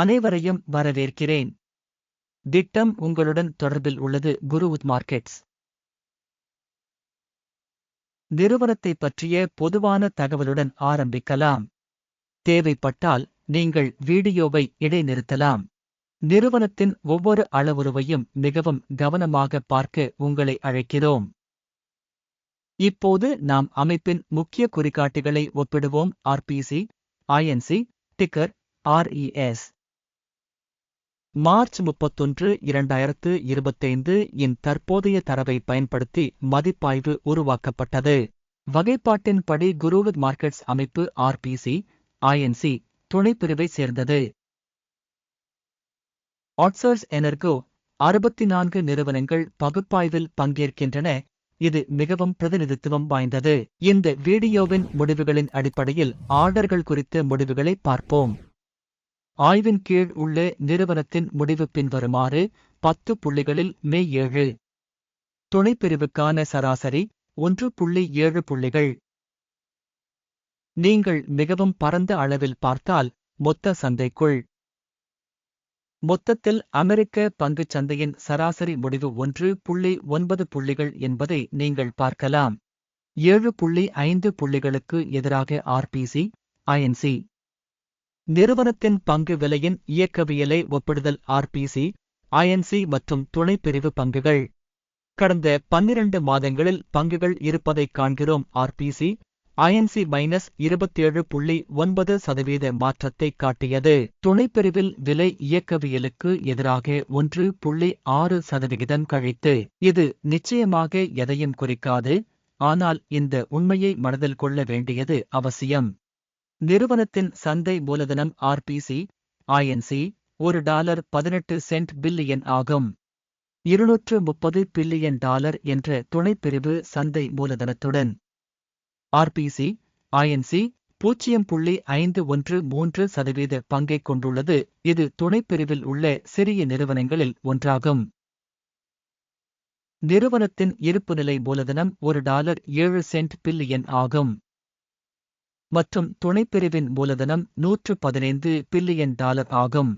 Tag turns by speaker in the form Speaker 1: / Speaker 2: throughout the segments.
Speaker 1: அனைவரையும் வரவேற்கிறேன். திட்டம் உங்களுடன் தொடர்பில் உள்ளது குருவுத் மார்க்கெட்ஸ். நிறுவனத்தை பற்றிய பொதுவான தகவலுடன் ஆரம்பிக்கலாம். தேவைப்பட்டால் நீங்கள் வீடியோவை இடைநிறுத்தலாம். நிறுவனத்தின் ஒவ்வொரு அளவுருவையும் மிகவும் கவனமாக பார்க்க உங்களை அழைக்கிறோம். இப்போது நாம் அமைப்பின் முக்கிய குறிகாட்டிகளை ஒப்பிடுவோம். RBC Inc ticker RES March முப்பத்தொன்று இரண்டாயிரத்து இருபத்தைந்து இன் தற்போதைய தரவை பயன்படுத்தி மதிப்பாய்வு உருவாக்கப்பட்டது. வகைப்பாட்டின்படி குருவித் மார்க்கெட்ஸ் அமைப்பு ஆர்பிசி ஐஎன்சி துணைப்பிரிவை சேர்ந்தது. ஆட்சர்ஸ் எனர்கோ அறுபத்தி நான்கு நிறுவனங்கள் பகுப்பாய்வில் பங்கேற்கின்றன. இது மிகவும் பிரதிநிதித்துவம் வாய்ந்தது. இந்த வீடியோவின் முடிவுகளின் அடிப்படையில் ஆர்டர்கள் குறித்த முடிவுகளை பார்ப்போம். ஆய்வின் கீழ் உள்ள நிறுவனத்தின் முடிவு பின்வருமாறு பத்து புள்ளிகளில் மே ஏழு. துணைப்பிரிவுக்கான சராசரி ஒன்று புள்ளி ஏழு புள்ளிகள். நீங்கள் மிகவும் பரந்த அளவில் பார்த்தால் மொத்த சந்தைக்குள். மொத்தத்தில் அமெரிக்க பங்குச் சந்தையின் சராசரி முடிவு ஒன்று புள்ளி ஒன்பது புள்ளிகள் என்பதை நீங்கள் பார்க்கலாம். ஏழு புள்ளி ஐந்து புள்ளிகளுக்கு எதிராக ஆர்பிசி ஐஎன்சி நிறுவனத்தின் பங்கு விலையின் இயக்கவியலை ஒப்பிடுதல் ஆர்பிசி ஐஎன்சி மற்றும் துணைப்பிரிவு பங்குகள். கடந்த பன்னிரண்டு மாதங்களில் பங்குகள் இருப்பதைக் காண்கிறோம் ஆர்பிசி ஐஎன்சி மைனஸ் இருபத்தேழு புள்ளி ஒன்பது சதவீத மாற்றத்தை காட்டியது. துணைப்பிரிவில் விலை இயக்கவியலுக்கு எதிராக ஒன்று புள்ளி ஆறு சதவிகிதம் கழித்து இது நிச்சயமாக எதையும் குறிக்காது ஆனால் இந்த உண்மையை மனதில் கொள்ள வேண்டியது அவசியம். நிறுவனத்தின் சந்தை மூலதனம் ஆர்பிசி ஐஎன்சி ஒரு டாலர் பதினெட்டு சென்ட் பில்லியன் ஆகும். இருநூற்று முப்பது பில்லியன் டாலர் என்ற துணைப்பிரிவு சந்தை மூலதனத்துடன். ஆர்பிசி ஐஎன்சி பூஜ்ஜியம் புள்ளி ஐந்து ஒன்று மூன்று சதவீத பங்கைக் கொண்டுள்ளது. இது துணைப்பிரிவில் உள்ள சிறிய நிறுவனங்களில் ஒன்றாகும். நிறுவனத்தின் இருப்புநிலை மூலதனம் ஒரு டாலர் ஏழு சென்ட் பில்லியன் ஆகும். மற்றும் துணைப்பிரிவின் மூலதனம் நூற்று பதினைந்து பில்லியன் டாலர் ஆகும்.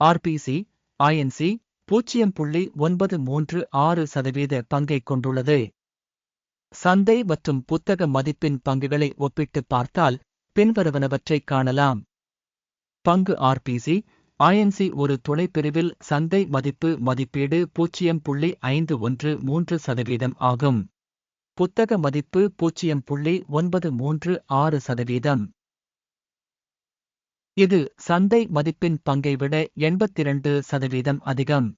Speaker 1: ஆர்பிசி ஐஎன்சி பூஜ்ஜியம் புள்ளி ஒன்பது மூன்று ஆறு சதவீத பங்கைக் கொண்டுள்ளது. சந்தை மற்றும் புத்தக மதிப்பின் பங்குகளை ஒப்பிட்டு பார்த்தால் பின்வருவனவற்றைக் காணலாம். பங்கு ஆர்பிசி ஐஎன்சி ஒரு துணைப்பிரிவில் சந்தை மதிப்பு மதிப்பீடு பூஜ்ஜியம் புள்ளி ஐந்து ஒன்று மூன்று சதவீதம் ஆகும். புத்தக மதிப்பு பூஜ்ஜியம் புள்ளி ஒன்பது மூன்று ஆறு சதவீதம். இது சந்தை மதிப்பின் பங்கை விட எண்பத்திரண்டு சதவீதம் அதிகம்.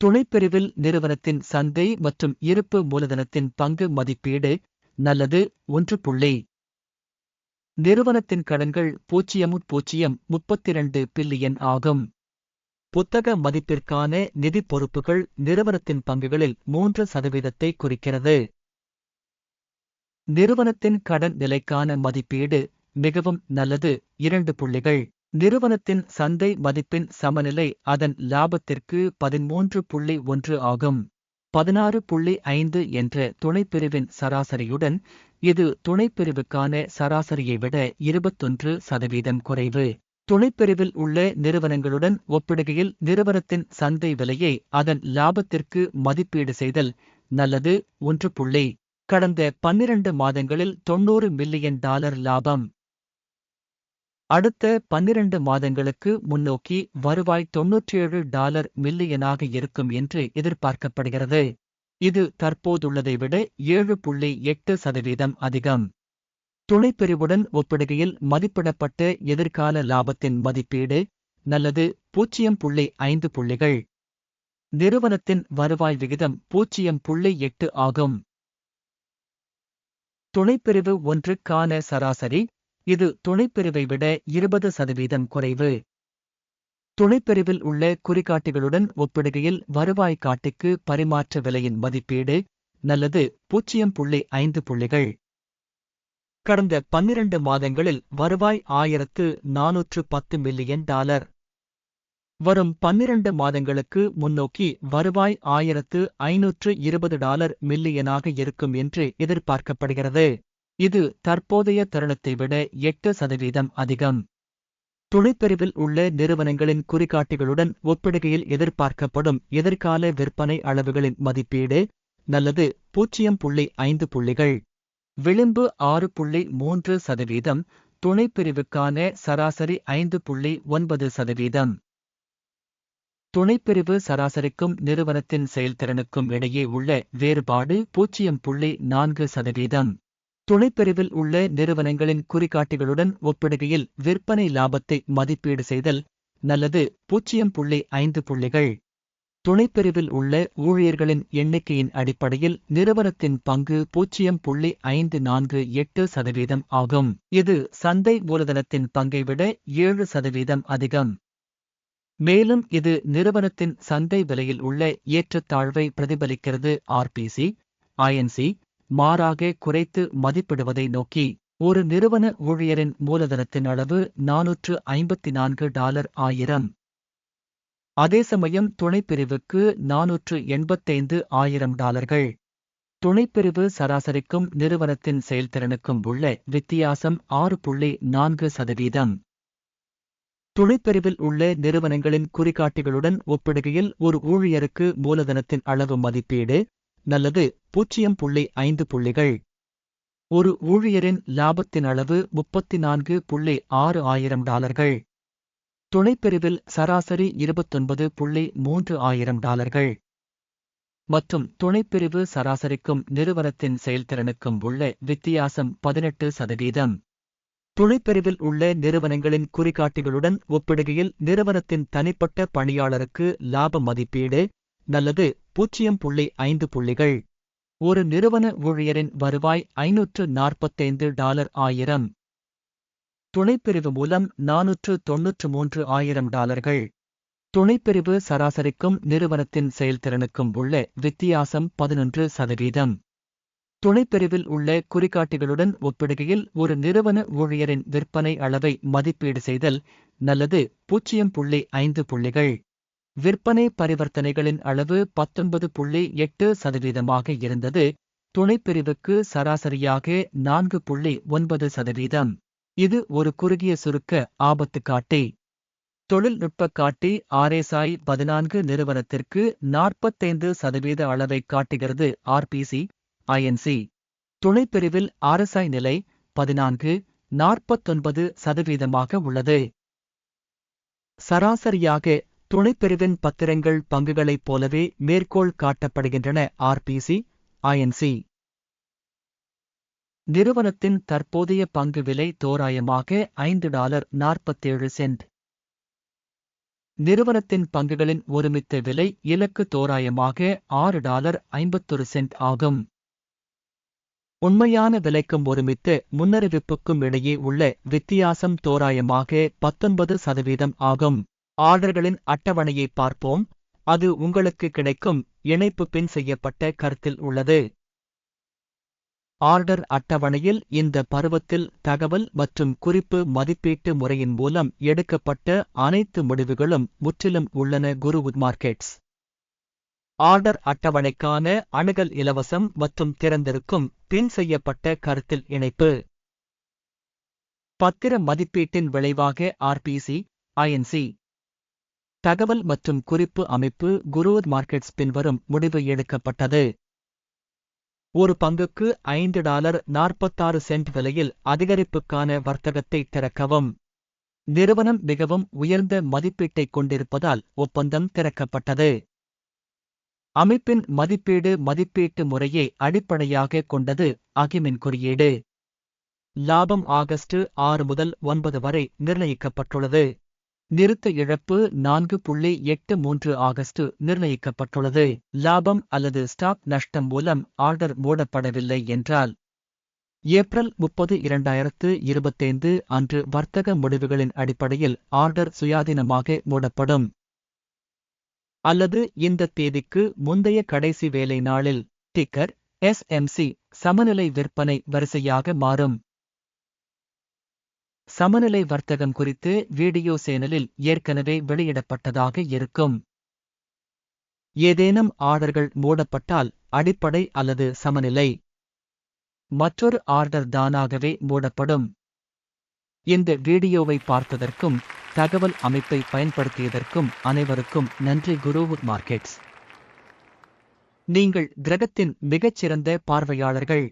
Speaker 1: துணைப்பிரிவில் நிறுவனத்தின் சந்தை மற்றும் இருப்பு மூலதனத்தின் பங்கு மதிப்பீடு நல்லது ஒன்று புள்ளி. நிறுவனத்தின் கடன்கள் பூஜ்ஜியம் பூஜ்ஜியம் முப்பத்திரண்டு பில்லியன் ஆகும். புத்தக மதிப்பிற்கான நிதி பொறுப்புகள் நிறுவனத்தின் பங்குகளில் மூன்று சதவீதத்தை குறிக்கிறது. நிறுவனத்தின் கடன் நிலைக்கான மதிப்பீடு மிகவும் நல்லது. இரண்டு புள்ளிகள். நிறுவனத்தின் சந்தை மதிப்பின் சமநிலை அதன் லாபத்திற்கு பதிமூன்று புள்ளி ஒன்று ஆகும். பதினாறு புள்ளி ஐந்து என்ற துணைப்பிரிவின் சராசரியுடன் இது துணைப்பிரிவுக்கான சராசரியை விட இருபத்தொன்று சதவீதம் குறைவு. துணைப்பிரிவில் உள்ள நிறுவனங்களுடன் ஒப்பிடுகையில் நிறுவனத்தின் சந்தை விலையை அதன் லாபத்திற்கு மதிப்பீடு செய்தல் நல்லது. ஒன்று புள்ளி கடந்த பன்னிரண்டு மாதங்களில் தொன்னூறு மில்லியன் டாலர் லாபம். அடுத்த பன்னிரண்டு மாதங்களுக்கு முன்னோக்கி வருவாய் தொன்னூற்றேழு டாலர் மில்லியனாக இருக்கும் என்று எதிர்பார்க்கப்படுகிறது. இது தற்போதுள்ளதை விட ஏழு புள்ளி எட்டு சதவீதம் அதிகம். துணைப்பிரிவுடன் ஒப்பிடுகையில் மதிப்பிடப்பட்ட எதிர்கால லாபத்தின் மதிப்பீடு நல்லது பூஜ்ஜியம் புள்ளி ஐந்து புள்ளிகள். நிறுவனத்தின் வருவாய் விகிதம் பூஜ்ஜியம் புள்ளி எட்டு ஆகும். துணைப்பிரிவு ஒன்றுக்கான சராசரி. இது துணைப்பிரிவை விட இருபது சதவீதம் குறைவு. துணைப்பிரிவில் உள்ள குறிகாட்டிகளுடன் ஒப்பிடுகையில் வருவாய் காட்டிக்கு பரிமாற்ற விலையின் மதிப்பீடு. நல்லது பூஜ்ஜியம் புள்ளி ஐந்து புள்ளிகள். கடந்த பன்னிரண்டு மாதங்களில் வருவாய் ஆயிரத்து நானூற்று பத்து மில்லியன் டாலர். வரும் பன்னிரண்டு மாதங்களுக்கு முன்னோக்கி வருவாய் ஆயிரத்து ஐநூற்று இருபது டாலர் மில்லியனாக இருக்கும் என்று எதிர்பார்க்கப்படுகிறது. இது தற்போதைய தருணத்தை விட எட்டு சதவீதம் அதிகம். துணைப்பிரிவில் உள்ள நிறுவனங்களின் குறிகாட்டிகளுடன் ஒப்பிடுகையில் எதிர்பார்க்கப்படும் எதிர்கால விற்பனை அளவுகளின் மதிப்பீடு நல்லது பூஜ்ஜியம் புள்ளி ஐந்து புள்ளிகள். விளிம்பு ஆறு புள்ளி மூன்று சதவீதம் துணைப்பிரிவுக்கான சராசரி ஐந்து புள்ளி ஒன்பது சதவீதம். துணைப்பிரிவு சராசரிக்கும் நிறுவனத்தின் செயல்திறனுக்கும் இடையே உள்ள வேறுபாடு பூஜ்ஜியம் புள்ளி நான்கு சதவீதம். துணைப்பிரிவில் உள்ள நிறுவனங்களின் குறிகாட்டிகளுடன் ஒப்பிடுகையில் விற்பனை லாபத்தை மதிப்பீடு செய்தல் நல்லது பூஜ்ஜியம் புள்ளி ஐந்து புள்ளிகள். துணைப்பிரிவில் உள்ள ஊழியர்களின் எண்ணிக்கையின் அடிப்படையில் நிறுவனத்தின் பங்கு பூஜ்ஜியம் புள்ளி ஐந்து நான்கு எட்டு சதவீதம் ஆகும். இது சந்தை மூலதனத்தின் பங்கை விட ஏழு சதவீதம் அதிகம். மேலும் இது நிறுவனத்தின் சந்தை விலையில் உள்ள ஏற்றத்தாழ்வை பிரதிபலிக்கிறது. ஆர்பிசி ஐஎன்சி மாறாக குறைத்து மதிப்பிடுவதை நோக்கி ஒரு நிறுவன ஊழியரின் மூலதனத்தின் அளவு நானூற்று ஐம்பத்தி நான்கு டாலர் ஆயிரம். அதே சமயம் துணைப்பிரிவுக்கு நானூற்று எண்பத்தைந்து ஆயிரம் டாலர்கள். துணைப்பிரிவு சராசரிக்கும் நிறுவனத்தின் செயல்திறனுக்கும் உள்ள வித்தியாசம் ஆறு புள்ளி நான்கு சதவீதம். துணைப்பிரிவில் உள்ள நிறுவனங்களின் குறிகாட்டிகளுடன் ஒப்பிடுகையில் ஒரு ஊழியருக்கு மூலதனத்தின் அளவு மதிப்பீடு நல்லது பூஜ்ஜியம் புள்ளி ஐந்து புள்ளிகள். ஒரு ஊழியரின் லாபத்தின் அளவு முப்பத்தி நான்கு புள்ளி ஆறு ஆயிரம் டாலர்கள். துணைப்பிரிவில் சராசரி இருபத்தொன்பது புள்ளி மூன்று ஆயிரம் டாலர்கள். மற்றும் துணைப்பிரிவு சராசரிக்கும் நிறுவனத்தின் செயல்திறனுக்கும் உள்ள வித்தியாசம் பதினெட்டு சதவீதம். துணைப்பிரிவில் உள்ள நிறுவனங்களின் குறிகாட்டிகளுடன் ஒப்பிடுகையில் நிறுவனத்தின் தனிப்பட்ட பணியாளருக்கு லாப மதிப்பீடு நல்லது பூஜ்ஜியம் புள்ளி ஐந்து புள்ளிகள். ஒரு நிறுவன ஊழியரின் வருவாய் ஐநூற்று நாற்பத்தைந்து டாலர் ஆயிரம். துணைப்பிரிவு மூலம் நானூற்று தொன்னூற்று மூன்று ஆயிரம் டாலர்கள். துணைப்பிரிவு சராசரிக்கும் நிறுவனத்தின் செயல்திறனுக்கும் உள்ள வித்தியாசம் பதினொன்று சதவீதம். துணைப்பிரிவில் உள்ள குறிகாட்டிகளுடன் ஒப்பிடுகையில் ஒரு நிறுவன ஊழியரின் விற்பனை அளவை மதிப்பீடு செய்தல் நல்லது. பூஜ்ஜியம் புள்ளி ஐந்து புள்ளிகள். விற்பனை பரிவர்த்தனைகளின் அளவு பத்தொன்பது புள்ளி எட்டு சதவீதமாக இருந்தது. துணைப்பிரிவுக்கு சராசரியாக நான்கு புள்ளி ஒன்பது சதவீதம். இது ஒரு குறுகிய சுருக்க ஆபத்து காட்டி. தொழில்நுட்ப காட்டி ஆர்எஸ்ஐ பதினான்கு நிறுவனத்திற்கு நாற்பத்தைந்து சதவீத அளவை காட்டுகிறது. ஆர்பிசி ஐஎன்சி துணைப்பிரிவில் ஆர்எஸ்ஐ நிலை பதினான்கு நாற்பத்தொன்பது சதவீதமாக உள்ளது. சராசரியாக துணைப்பிரிவின் பத்திரங்கள் பங்குகளைப் போலவே மேற்கோள் காட்டப்படுகின்றன ஆர்பிசி ஐஎன்சி நிறுவனத்தின் தற்போதைய பங்கு விலை தோராயமாக ஐந்து டாலர் நாற்பத்தேழு சென்ட். நிறுவனத்தின் பங்குகளின் ஒருமித்த விலை இலக்கு தோராயமாக ஆறு டாலர் ஐம்பத்தொரு சென்ட் ஆகும். உண்மையான விலைக்கும் ஒருமித்து முன்னறிவிப்புக்கும் இடையே உள்ள வித்தியாசம் தோராயமாக பத்தொன்பது சதவீதம் ஆகும். ஆர்டர்களின் அட்டவணையை பார்ப்போம். அது உங்களுக்கு கிடைக்கும். இணைப்பு பின் செய்யப்பட்ட கருத்தில் உள்ளது. ஆர்டர் அட்டவணையில் இந்த பருவத்தில் தகவல் மற்றும் குறிப்பு மதிப்பீட்டு முறையின் மூலம் எடுக்கப்பட்ட அனைத்து முடிவுகளும் முற்றிலும் உள்ளன குருவுட் மார்க்கெட்ஸ். ஆர்டர் அட்டவணைக்கான அணுகல் இலவசம் மற்றும் திறந்திருக்கும் பின் செய்யப்பட்ட கருத்தில் இணைப்பு. பத்திர மதிப்பீட்டின் விளைவாக ஆர்பிசி ஐஎன்சி தகவல் மற்றும் குறிப்பு அமைப்பு குரூர் மார்க்கெட்ஸ் பின்வரும் முடிவு எடுக்கப்பட்டது. ஒரு பங்குக்கு ஐந்து டாலர் நாற்பத்தாறு சென்ட் விலையில் அதிகரிப்புக்கான வர்த்தகத்தை திறக்கவும். நிறுவனம் மிகவும் உயர்ந்த மதிப்பீட்டைக் கொண்டிருப்பதால் ஒப்பந்தம் திறக்கப்பட்டது. அமைப்பின் மதிப்பீடு மதிப்பீட்டு முறையை அடிப்படையாக கொண்டது அகிமின் குறியீடு. லாபம் ஆகஸ்ட் ஆறு முதல் ஒன்பது வரை நிர்ணயிக்கப்பட்டுள்ளது. நிறுத்த இழப்பு நான்கு புள்ளி எட்டு மூன்று ஆகஸ்ட் நிர்ணயிக்கப்பட்டுள்ளது. லாபம் அல்லது ஸ்டாக் நஷ்டம் மூலம் ஆர்டர் மூடப்படவில்லை என்றால் ஏப்ரல் முப்பது இரண்டாயிரத்து இருபத்தைந்து அன்று வர்த்தக முடிவுகளின் அடிப்படையில் ஆர்டர் சுயாதீனமாக மூடப்படும். அல்லது இந்த தேதிக்கு முந்தைய கடைசி வேலை நாளில் டிக்கர் எஸ்எம்சி சமநிலை விற்பனை வரிசையாக மாறும். சமநிலை வர்த்தகம் குறித்து வீடியோ சேனலில் ஏற்கனவே வெளியிடப்பட்டதாக இருக்கும். ஏதேனும் ஆர்டர்கள் மூடப்பட்டால் அடிப்படை அல்லது சமநிலை. மற்றொரு ஆர்டர் தானாகவே மூடப்படும். இந்த வீடியோவை பார்த்ததற்கும் தகவல் அமைப்பை பயன்படுத்தியதற்கும் அனைவருக்கும் நன்றி குருவுட் மார்க்கெட்ஸ். நீங்கள் கிரகத்தின் மிகச்சிறந்த பார்வையாளர்கள்.